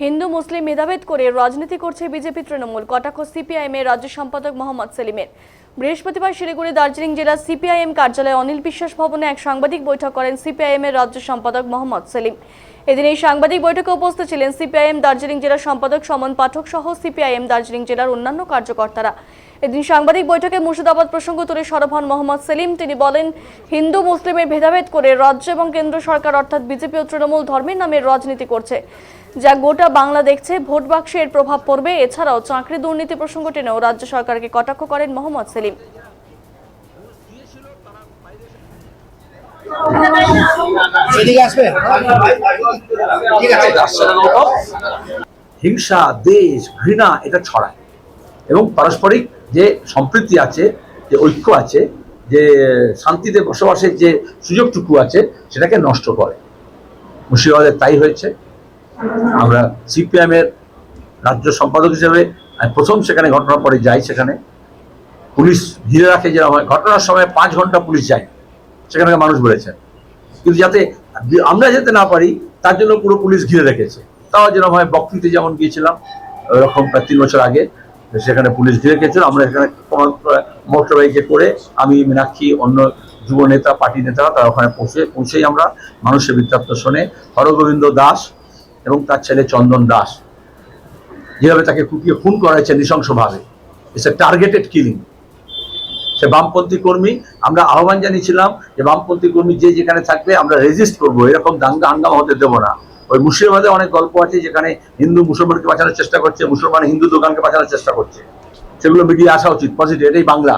হিন্দু মুসলিম ভেদাভেদ করে রাজনীতি করছে বিজেপি তৃণমূল। কটাক্ষ সিপিআইএম এর রাজ্য সম্পাদক মোহাম্মদ সেলিমের। বৃহস্পতিবার শিলিগুড়ি দার্জিলিং জেলার সিপিআইএম কার্যালয়ে অনিল বিশ্বাস ভবনে এক সাংবাদিক বৈঠক করেন সিপিআইএম এর রাজ্য সম্পাদক মোহাম্মদ সেলিম। এদিন এই সাংবাদিক বৈঠকে উপস্থিত ছিলেন সিপিআইএম দার্জিলিং জেলার সম্পাদক সমন পাঠক সহ সিপিআইএম দার্জিলিং জেলার অন্যান্য কার্যকর্তারা। এদিন সাংবাদিক বৈঠকে মুর্শিদাবাদ প্রসঙ্গ তুলে সরব হন মোহাম্মদ সেলিম। তিনি বলেন, হিন্দু মুসলিমের ভেদাভেদ করে রাজ্য এবং কেন্দ্র সরকার অর্থাৎ বিজেপি ও তৃণমূল ধর্মের নামে রাজনীতি করছে, যা গোটা বাংলা দেখছে। ভোট বাক্সে এর প্রভাব পড়বে। এছাড়াও চাকরি দুর্নীতি প্রসঙ্গ টেনেও রাজ্য সরকারকে কটাক্ষ করেন মোহাম্মদ সেলিম। আছে। হিংসা দেশ ঘৃণা এটা ছড়ায়। এবং পারস্পরিক যে সম্প্রীতি আছে যে ঐক্য আছে যে শান্তিতে বসবাসের যে সুযোগটুকু আছে সেটাকে নষ্ট করে। মুর্শিদাবাদে তাই হয়েছে। আমরা সিপিএমের রাজ্য সম্পাদক হিসেবে প্রথম সেখানে ঘটনার পরে যাই সেখানে। পুলিশ ঘিরে রাখে হয় ঘটনার সময় পাঁচ ঘণ্টা পুলিশ যায়। সেখানকার মানুষ বলেছেন কিন্তু যাতে আমরা যেতে না পারি, তার জন্য পুরো পুলিশ ঘিরে রেখেছে। তাও যেরকম হয় বকরিতে যেমন গিয়েছিলাম, ওরকম প্রায় তিন বছর আগে, সেখানে পুলিশ ঘিরে রেখেছিল। আমরা সেখানে মোটর বাইকে করে আমি, মীনাক্ষী, অন্য যুব নেতা, পার্টি নেতারা, তারা ওখানে পৌঁছে, পৌঁছেই আমরা মানুষের বৃত্তান্ত শোনে। হরগোবিন্দ দাস এবং তার ছেলে চন্দন দাস। যেভাবে তাকে কুপিয়ে খুন করা হয়েছে নৃশংসভাবে। ইটস এ টার্গেটেড কিলিং সে বামপন্থী কর্মী। আমরা আহ্বান জানিয়েছিলাম যে বামপন্থী কর্মী যে যেখানে থাকবে, আমরা রেজিস্ট করব। এরকম দাঙ্গা, হাঙ্গামা হতে দেবো না। ওই মুর্শিদাবাদে অনেক গল্প আছে, যেখানে হিন্দু মুসলমানকে বাঁচানোর চেষ্টা করছে, মুসলমান হিন্দু দোকানকে বাঁচানোর চেষ্টা করছে। সেগুলো মিডিয়া আসা উচিত পজিটিভ এটাই বাংলা।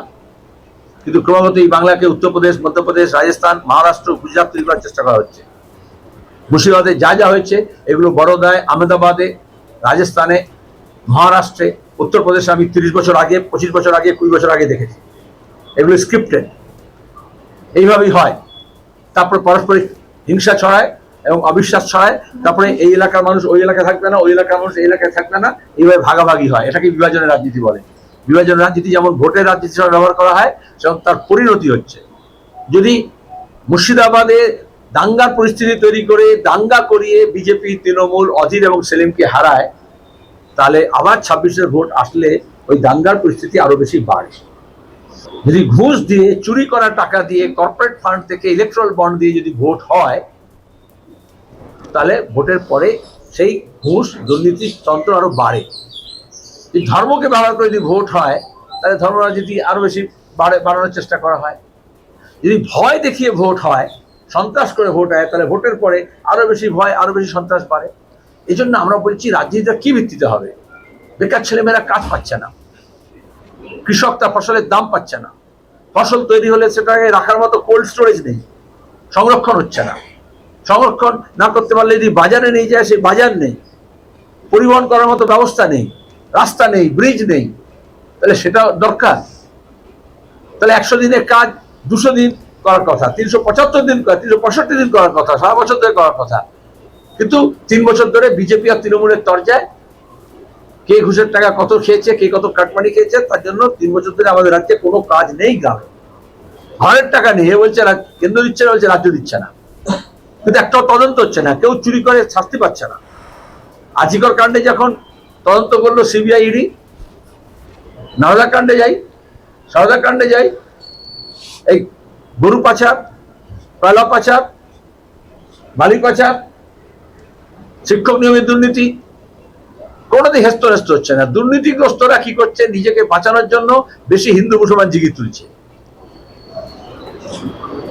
কিন্তু ক্রমাগত এই বাংলাকে উত্তরপ্রদেশ মধ্যপ্রদেশ রাজস্থান, মহারাষ্ট্র, গুজরাট তৈরি করার চেষ্টা করা হচ্ছে। মুর্শিদাবাদে যা যা হয়েছে, এগুলো বড়োদায়, আহমেদাবাদে, রাজস্থানে, মহারাষ্ট্রে উত্তরপ্রদেশে আমি তিরিশ বছর আগে, পঁচিশ বছর আগে, কুড়ি বছর আগে দেখেছি। এগুলো স্ক্রিপ্টেড এইভাবেই হয়। তারপর পারস্পরিক হিংসা ছড়ায় এবং অবিশ্বাস ছড়ায়। তারপরে এই এলাকার মানুষ ওই এলাকায় থাকবে না, ওই এলাকার মানুষ এই এলাকায় থাকবে না। এইভাবে ভাগাভাগি হয়। এটাকে বিভাজনের রাজনীতি বলে। বিভাজন রাজনীতি যেমন ভোটের রাজনীতি হিসেবে ব্যবহার করা হয় সেমন তার পরিণতি হচ্ছে। যদি মুর্শিদাবাদে দাঙ্গার পরিস্থিতি তৈরি করে, দাঙ্গা করিয়ে বিজেপি তৃণমূল, অধীর এবং সেলিমকে হারায়, তাহলে আবার ছাব্বিশের ভোট আসলে ওই দাঙ্গার পরিস্থিতি আরও বেশি বাড়ে। যদি ঘুষ দিয়ে, চুরি করা টাকা দিয়ে কর্পোরেট ফান্ড থেকে ইলেকট্রাল বন্ড দিয়ে যদি ভোট হয়, তাহলে ভোটের পরে সেই ঘুষ দুর্নীতির তন্ত্র আরও বাড়ে। যদি ধর্মকে ব্যবহার করে যদি ভোট হয়, তাহলে ধর্ম রাজনীতি আরও বেশি বাড়ে, বাড়ানোর চেষ্টা করা হয়। যদি ভয় দেখিয়ে ভোট হয়, সন্ত্রাস করে ভোট হয়, তাহলে ভোটের পরে আরও বেশি ভয়, আরও বেশি সন্ত্রাস বাড়ে। এই জন্য আমরা বলছি রাজনীতিটা কি ভিত্তিতে হবে? বেকার ছেলেমেয়েরা কাজ পাচ্ছে না। কৃষক তার ফসলের দাম পাচ্ছে না। ফসল তৈরি হলে সেটাকে রাখার মতো কোল্ড স্টোরেজ নেই, সংরক্ষণ হচ্ছে না। সংরক্ষণ না করতে পারলে যদি বাজারে নিয়ে যায় সেই বাজার নেই, পরিবহন করার মতো ব্যবস্থা নেই, রাস্তা নেই ব্রিজ নেই, তাহলে সেটা দরকার। তাহলে একশো দিনের কাজ, দুশো দিন করার কথা, তিনশো পঁচাত্তর দিন তিনশো পঁয়ষট্টি দিন করার কথা সারা বছর ধরে করার কথা। কিন্তু তিন বছর ধরে বিজেপি আর তৃণমূলের তরজায় কে ঘুষের টাকা কত খেয়েছে, কে কত কাটমানি খেয়েছে, তার জন্য তিন বছর ধরে আমাদের রাজ্যে কোনো কাজ নেই গ্রামে। ঘরের টাকা নেই বলছে কেন্দ্র দিচ্ছে না, বলছে রাজ্য দিচ্ছে না। কিন্তু একটাও তদন্ত হচ্ছে না, কেউ চুরি করে, শাস্তি পাচ্ছে না। আজিকর কাণ্ডে যখন তদন্ত করল সিবিআই ইডি, নারদা কাণ্ডে যাই, সারদা কাণ্ডে যাই, এই গরু পাচার কয়লা পাচার বালি পাচার, শিক্ষক নিয়মের দুর্নীতি কোনোদিন হেস্ত হেস্ত হচ্ছে না। দুর্নীতিগ্রস্তরা কি করছে? নিজেকে বাঁচানোর জন্য বেশি হিন্দু মুসলমান জিগি তুলছে।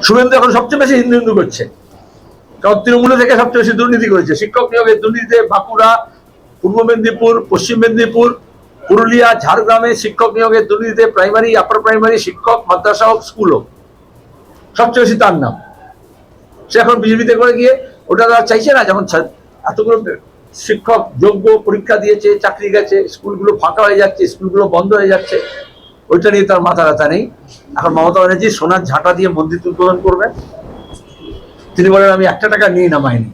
শুভেন্দু এখন সবচেয়ে বেশি হিন্দু হিন্দু করছে। কারণ তৃণমূলে থেকে সবচেয়ে বেশি দুর্নীতি করেছে। শিক্ষক নিয়োগের দুর্নীতিতে বাঁকুড়া, পূর্ব মেদিনীপুর, পশ্চিম মেদিনীপুর, পুরুলিয়া, ঝাড়গ্রামে শিক্ষক নিয়োগের দুর্নীতিতে প্রাইমারি আপার প্রাইমারি শিক্ষক, মাদ্রাসা হোক স্কুল হোক। সবচেয়ে বেশি তার নাম। সে এখন বিজেপিতে করে গিয়ে, ওটা তারা চাইছে না যেমন এতগুলো শিক্ষক যোগ্য পরীক্ষা দিয়েছে, চাকরি গেছে, স্কুলগুলো ফাঁকা হয়ে যাচ্ছে, স্কুলগুলো বন্ধ হয়ে যাচ্ছে, ওইটা নিয়ে তার মাথা ব্যথা নেই। এখন মমতা ব্যানার্জি সোনার ঝাঁটা দিয়ে মন্দির উদ্বোধন করবে তিনি বলেন, আমি একটা টাকা নিয়ে নামাইনি